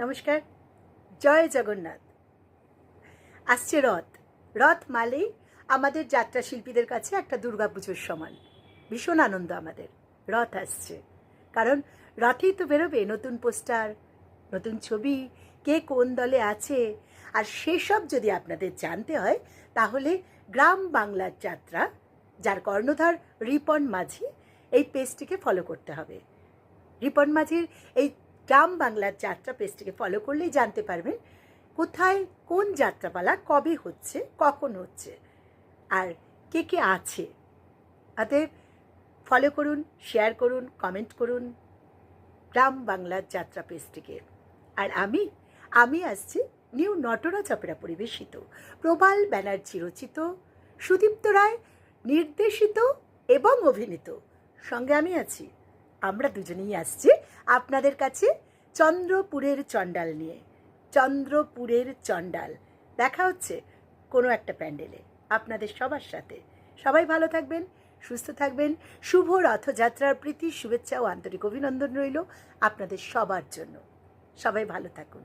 নমস্কার, জয় জগন্নাথ। আসছে রথ। রথ মালেই আমাদের যাত্রা শিল্পীদের কাছে একটা দুর্গাপুজোর সমান। ভীষণ আনন্দ আমাদের। রথ আসছে। কারণ রথেই তো বেরোবে নতুন পোস্টার, নতুন ছবি, কে কোন দলে আছে। আর সেসব যদি আপনাদের জানতে হয়, তাহলে গ্রাম বাংলার যাত্রা, যার কর্ণধার রিপন মাঝি, এই পেজটিকে ফলো করতে হবে। রিপন মাঝির এই গ্রাম বাংলার যাত্রা পেজটিকে ফলো করলেই জানতে পারবেন কোথায় কোন যাত্রাপালা, কবে হচ্ছে, কখন হচ্ছে, আর কে কে আছে। অতএব ফলো করুন শেয়ার করুন কমেন্ট করুন গ্রাম বাংলার যাত্রা পেজটিকে। আর আমি আমি আসছি নিউ নটরাজ অপেরা পরিবেশিত, প্রবাল ব্যানার্জি রচিত, সুদীপ্ত রায় নির্দেশিত এবং অভিনীত। সঙ্গে আমি আছি। আমরা দুজনেই আসছি আপনাদের কাছে চন্দ্রপুরের চণ্ডাল নিয়ে। চন্দ্রপুরের চণ্ডাল। দেখা হচ্ছে কোনো একটা প্যান্ডেলে আপনাদের সবার সাথে। সবাই ভালো থাকবেন, সুস্থ থাকবেন। শুভ রথযাত্রার প্রীতি, শুভেচ্ছা ও আন্তরিক অভিনন্দন রইল আপনাদের সবার জন্য। সবাই ভালো থাকুন।